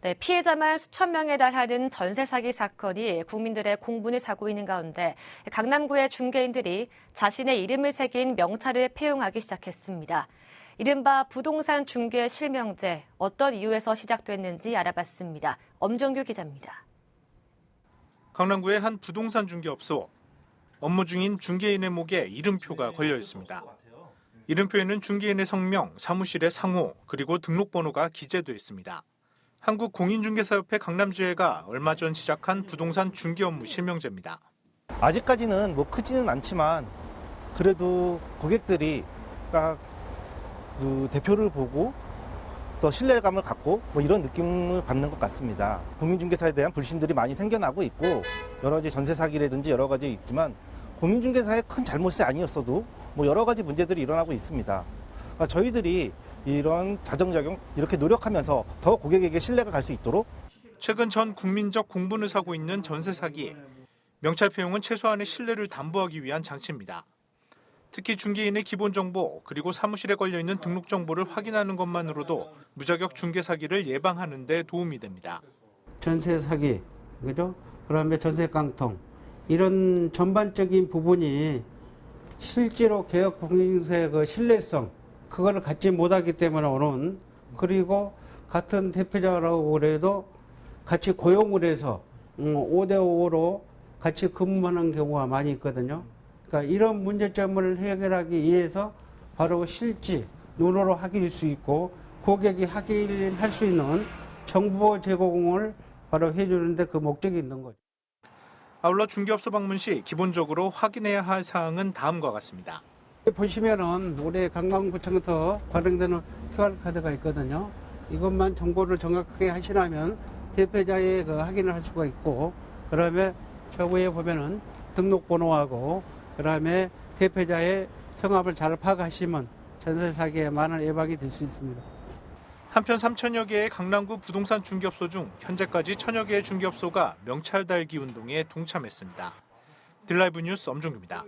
네, 피해자만 수천 명에 달하는 전세 사기 사건이 국민들의 공분을 사고 있는 가운데 강남구의 중개인들이 자신의 이름을 새긴 명찰을 폐용하기 시작했습니다. 이른바 부동산 중개 실명제 어떤 이유에서 시작됐는지 알아봤습니다. 엄정규 기자입니다. 강남구의 한 부동산 중개업소 업무 중인 중개인의 목에 이름표가 걸려 있습니다. 이름표에는 중개인의 성명, 사무실의 상호, 그리고 등록번호가 기재돼 있습니다. 한국공인중개사협회 강남지회가 얼마 전 시작한 부동산 중개 업무 실명제입니다. 아직까지는 뭐 크지는 않지만 그래도 고객들이 딱 그 대표를 보고 더 신뢰감을 갖고 뭐 이런 느낌을 받는 것 같습니다. 공인중개사에 대한 불신들이 많이 생겨나고 있고 여러 가지 전세 사기라든지 여러 가지 있지만 공인중개사의 큰 잘못이 아니었어도 뭐 여러 가지 문제들이 일어나고 있습니다. 그러니까 저희들이 이런 자정작용 이렇게 노력하면서 더 고객에게 신뢰가 갈 수 있도록 최근 전 국민적 공분을 사고 있는 전세 사기. 명찰 폐용은 최소한의 신뢰를 담보하기 위한 장치입니다. 특히 중개인의 기본 정보 그리고 사무실에 걸려 있는 등록 정보를 확인하는 것만으로도 무자격 중개 사기를 예방하는 데 도움이 됩니다. 전세 사기, 그죠? 그다음에 전세 깡통 이런 전반적인 부분이 실제로 개혁 공인세 그 신뢰성 그거를 갖지 못하기 때문에 오는 그리고 같은 대표자라고 그래도 같이 고용을 해서 5대5로 같이 근무하는 경우가 많이 있거든요. 그러니까 이런 문제점을 해결하기 위해서 바로 실지 눈으로 확인할 수 있고 고객이 확인할 수 있는 정보 제공을 바로 해주는데 그 목적이 있는 거죠. 아울러 중개업소 방문 시 기본적으로 확인해야 할 사항은 다음과 같습니다. 보시면은 올해 관광부청에서 발행되는 QR카드가 있거든요. 이것만 정보를 정확하게 하시라면 대표자의 그 확인을 할 수가 있고, 그 다음에 저 위에 보면은 등록번호하고, 그 다음에 대표자의 성함을 잘 파악하시면 전세 사기에 많은 예방이 될 수 있습니다. 한편 3천여 개의 강남구 부동산 중개업소 중 현재까지 천여 개의 중개업소가 명찰 달기 운동에 동참했습니다. 딜라이브 뉴스 엄종규입니다.